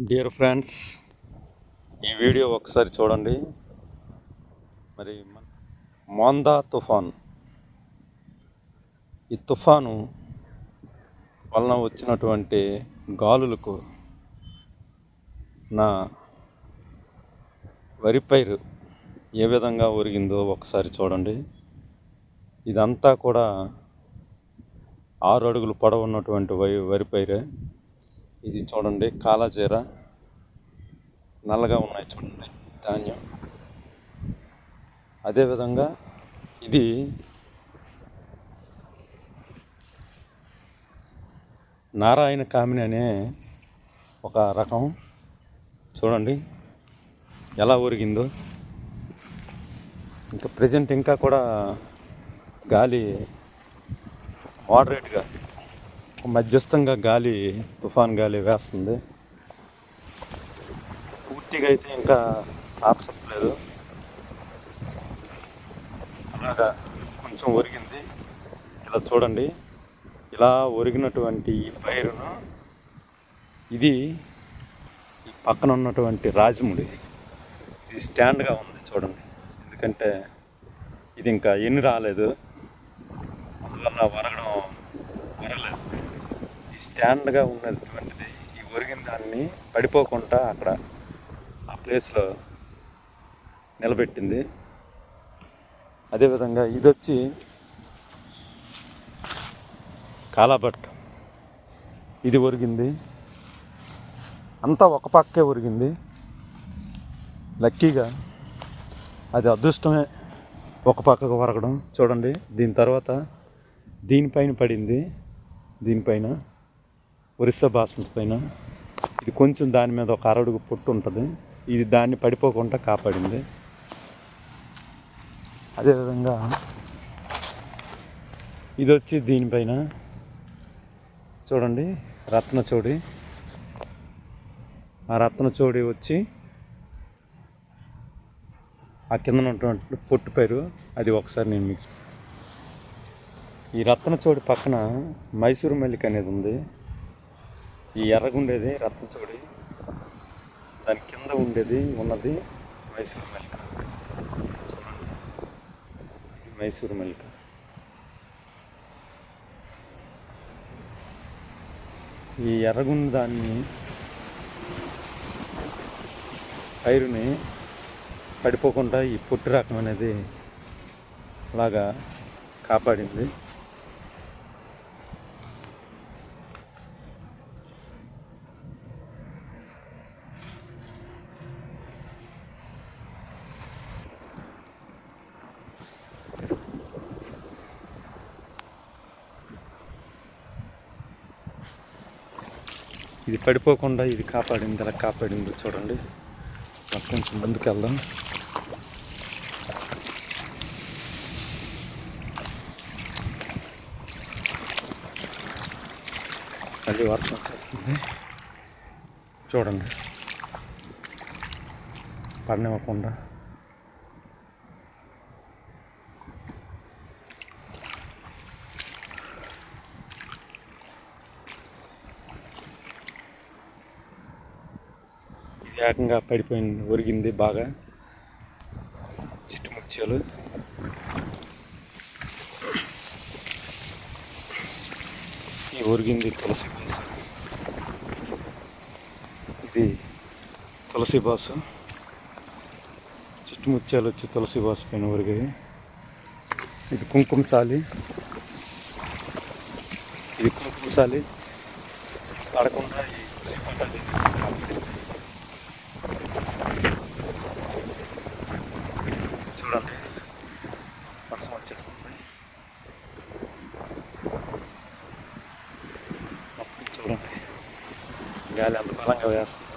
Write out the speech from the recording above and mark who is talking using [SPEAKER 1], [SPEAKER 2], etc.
[SPEAKER 1] Dear friends ఈ video ఒకసారి చూడండి. మరి మోందా తుఫాన్. ఈ తుఫాను వలన వచ్చినటువంటి గాలులకు నా వరి పైరు ఏ విధంగా ఒరిగిందో ఒకసారి చూడండి. ఇదంతా కూడా ఆరు అడుగులు పొడవు ఉన్నటువంటి వరి వరి పైరే. ఇది చూడండి కాలాజీర. నల్లగా ఉన్నాయి చూడండి ధాన్యం. అదేవిధంగా ఇది నారాయణ కామిని అనే ఒక రకం. చూడండి ఎలా ఒరిగిందో. ఇంకా ప్రజెంట్ ఇంకా కూడా గాలి మోడరేట్గా మధ్యస్థంగా గాలి తుఫాన్ గాలి వేస్తుంది. పూర్తిగా అయితే ఇంకా సాపసలేదు అలాగా కొంచెం ఒరిగింది. ఇలా చూడండి. ఇలా ఒరిగినటువంటి ఈ పైరును ఇది ఈ పక్కన ఉన్నటువంటి రాజముడి. ఇది స్టాండ్గా ఉంది చూడండి. ఎందుకంటే ఇది ఇంకా ఎన్ని రాలేదు. అందువల్ల వరగడం వరలేదు స్టాండ్గా ఉన్నటువంటిది ఈ ఒరిగిన దాన్ని పడిపోకుండా అక్కడ ఆ ప్లేస్లో నిలబెట్టింది. అదేవిధంగా ఇది వచ్చి కాలాబట్ ఇది ఒరిగింది. అంతా ఒక పక్కే ఒరిగింది. లక్కీగా అది అదృష్టమే ఒక పక్కకు ఒరగడం. చూడండి దీని తర్వాత దీనిపైన పడింది. దీనిపైన ఒరిస్సా బాస్మతి పైన. ఇది కొంచెం దాని మీద ఒక అరడుగు పొట్టు ఉంటుంది. ఇది దాన్ని పడిపోకుండా కాపాడింది. అదేవిధంగా ఇది వచ్చి దీనిపైన చూడండి రత్నచోడి ఆ రత్నచోడి వచ్చి ఆ కింద ఉన్నటువంటి పొట్టు పేరు అది ఒకసారి నేను మీకు ఈ రత్నచోడి పక్కన మైసూరు మల్లిక అనేది ఉంది. ఈ ఎర్రగుండేది రత్నచోడి దాని కింద ఉండేది ఉన్నది మైసూరు మెల్క. చూడండి. మైసూర్ మైసూరు ఈ ఎర్రగుండ దాన్ని పైరుని పడిపోకుండా ఈ పొట్టు రకం అనేది అలాగా కాపాడింది. ఇది పడిపోకుండా ఇది కాపాడింది అలా కాపాడింది చూడండి. కొంచెం ముందుకు వెళ్దాం. మళ్ళీ వర్షం వచ్చేస్తుంది. చూడండి. పడనివ్వకుండా. ఏకంగా పడిపోయింది ఒరిగింది బాగా. చిట్టుముత్యాలు ఈ ఒరిగింది తులసి బాసు. ఇది తులసి బాసు. చిట్టుముత్యాలు వచ్చి తులసి బాసు పైన ఒరిగాయి. ఇది కుంకుమసాలి ఇది కుంకుమసాలి పడకుండా ఈ తులసి పంట కాపాడింది. చూడండి వర్షం వచ్చేస్తుంది మొత్తం చూడండి గాలి అంత బలంగా వేస్తుంది